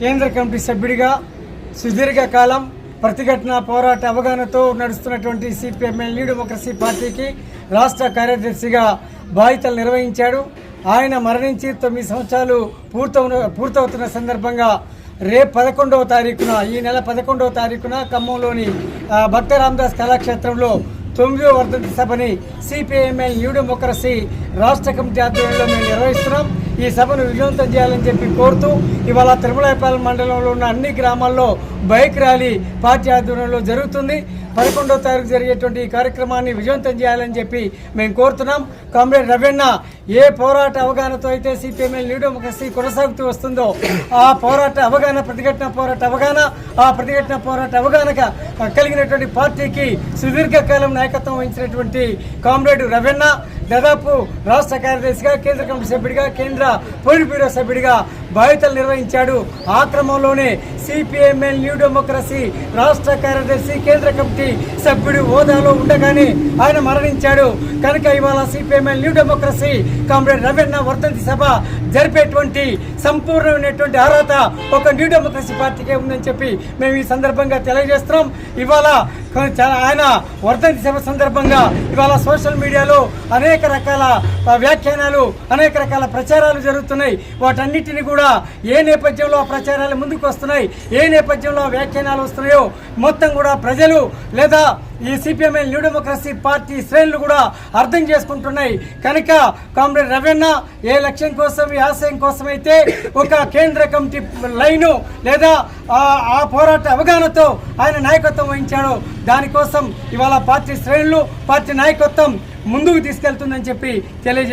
కేంద్ర కమిటీ సభ్యుడిగా సుదీర్ఘకాలం ప్రతిఘటన పోరాట అవగాహనతో నడుస్తున్నటువంటి సిపిఎంఎల్ న్యూ డెమోక్రసీ పార్టీకి రాష్ట్ర కార్యదర్శిగా బాధ్యతలు నిర్వహించాడు. ఆయన మరణించి తొమ్మిది సంవత్సరాలు పూర్తవున పూర్తవుతున్న సందర్భంగా రేపు పదకొండవ తారీఖున ఈ నెల పదకొండవ తారీఖున ఖమ్మంలోని భక్త రామదాస్ కళాక్షేత్రంలో తొమ్మిదో వర్ధంతి సభని సిపిఎంఎల్ న్యూ డెమోక్రసీ రాష్ట్ర కమిటీ ఆధ్వర్యంలో మేము నిర్వహిస్తున్నాం. ఈ సభను విజయవంతం చేయాలని చెప్పి కోరుతూ ఇవాళ తిరుమలపాలెం మండలంలో ఉన్న అన్ని గ్రామాల్లో బైక్ ర్యాలీ పార్టీ ఆధ్వర్యంలో జరుగుతుంది. పదకొండవ తారీఖు జరిగేటువంటి ఈ కార్యక్రమాన్ని విజయవంతం చేయాలని చెప్పి మేము కోరుతున్నాం. కామ్రేడ్ రవెన్న ఏ పోరాట అవగాహనతో అయితే సిపిఎంఎల్ న్యూ డెమోక్రసీ కొనసాగుతూ వస్తుందో ఆ పోరాట అవగాహన ప్రతిఘటన పోరాట అవగాహన ఆ ప్రతిఘటన పోరాట అవగాహనగా కలిగినటువంటి పార్టీకి సుదీర్ఘకాలం నాయకత్వం వహించినటువంటి కామ్రేడ్ రవెన్న దాదాపు రాష్ట్ర కార్యదర్శిగా కేంద్ర కమిటీ సభ్యుడిగా కేంద్ర పోలిట్ బ్యూరో సభ్యుడిగా బాధ్యతలు నిర్వహించాడు. ఆ క్రమంలోనే సిపిఎంఎల్ న్యూ డెమోక్రసీ రాష్ట్ర కార్యదర్శి కేంద్ర కమిటీ సభ్యుడు హోదాలో ఉండగానే ఆయన మరణించాడు. కనుక ఇవాళ CPML new democracy comrade Ravanna వర్ధంతి సభ జరిపేటువంటి సంపూర్ణమైనటువంటి అర్హత ఒక న్యూ డెమోక్రసీ పార్టీకే ఉందని చెప్పి మేము ఈ సందర్భంగా తెలియజేస్తున్నాం. ఇవాళ చాలా ఆయన వర్ధంతి సభ సందర్భంగా ఇవాళ సోషల్ మీడియాలో అనేక రకాల వ్యాఖ్యానాలు అనేక రకాల ప్రచారాలు జరుగుతున్నాయి. వాటన్నిటిని కూడా ఏ నేపథ్యంలో ప్రచారాలు ముందుకు వస్తున్నాయి ఏ నేపథ్యంలో వ్యాఖ్యానాలు వస్తున్నాయో మొత్తం కూడా ప్రజలు లేదా ఈ సిపిఎంఐ న్యూ డెమోక్రసీ పార్టీ శ్రేణులు కూడా అర్థం చేసుకుంటున్నాయి. కనుక కామ్రేడ్ రవీణ ఏ లక్ష్యం కోసం ఈ ఆశయం కోసం అయితే ఒక కేంద్ర కమిటీ లైను లేదా ఆ- పోరాట అవగాహనతో ఆయన నాయకత్వం వహించాడు దానికోసం ఇవాళ పార్టీ శ్రేణులు పార్టీ నాయకత్వం ముందుకు తీసుకెళ్తుందని చెప్పి తెలియజే